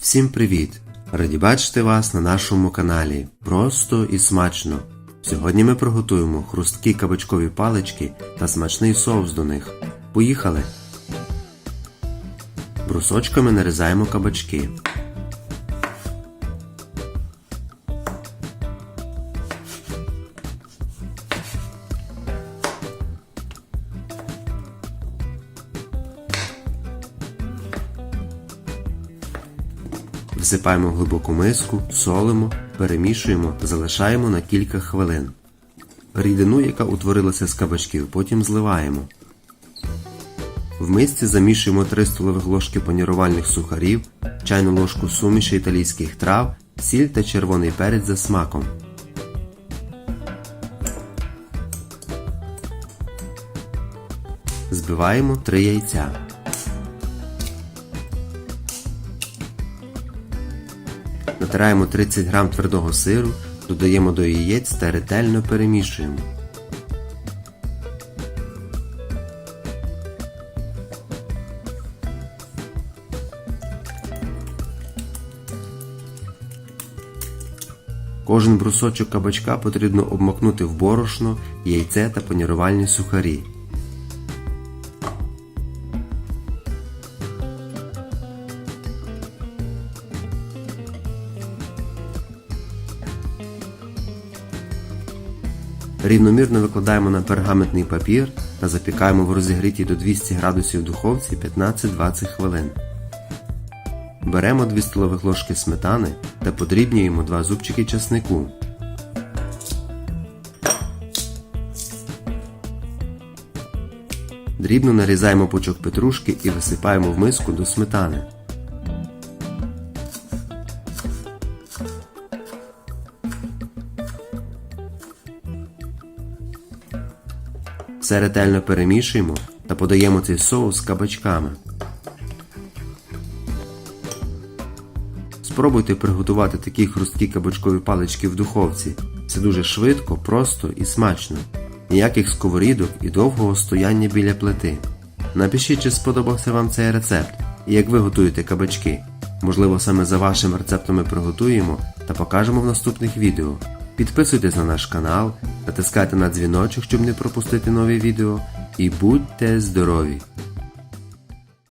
Всім привіт! Раді бачити вас на нашому каналі. Просто і смачно. Сьогодні ми приготуємо хрусткі кабачкові палички та смачний соус до них. Поїхали! Брусочками нарізаємо кабачки. Всипаємо в глибоку миску, солимо, перемішуємо залишаємо на кілька хвилин. Рідину, яка утворилася з кабачків, потім зливаємо. В мисці замішуємо 3 столових ложки панірувальних сухарів, чайну ложку суміші італійських трав, сіль та червоний перець за смаком. Збиваємо 3 яйця. Натираємо 30 г твердого сиру, додаємо до яєць та ретельно перемішуємо. Кожен брусочок кабачка потрібно обмакнути в борошно, яйце та панірувальні сухарі. Рівномірно викладаємо на пергаментний папір та запікаємо в розігрітій до 200 градусів духовці 15-20 хвилин. Беремо 2 столових ложки сметани та подрібнюємо 2 зубчики часнику. Дрібно нарізаємо пучок петрушки і висипаємо в миску до сметани. Все ретельно перемішуємо та подаємо цей соус кабачками. Спробуйте приготувати такі хрусткі кабачкові палички в духовці. Це дуже швидко, просто і смачно. Ніяких сковорідок і довгого стояння біля плити. Напишіть, чи сподобався вам цей рецепт і як ви готуєте кабачки. Можливо, саме за вашим рецептом ми приготуємо та покажемо в наступних відео. Підписуйтесь на наш канал, натискайте на дзвіночок, щоб не пропустити нові відео. І будьте здорові!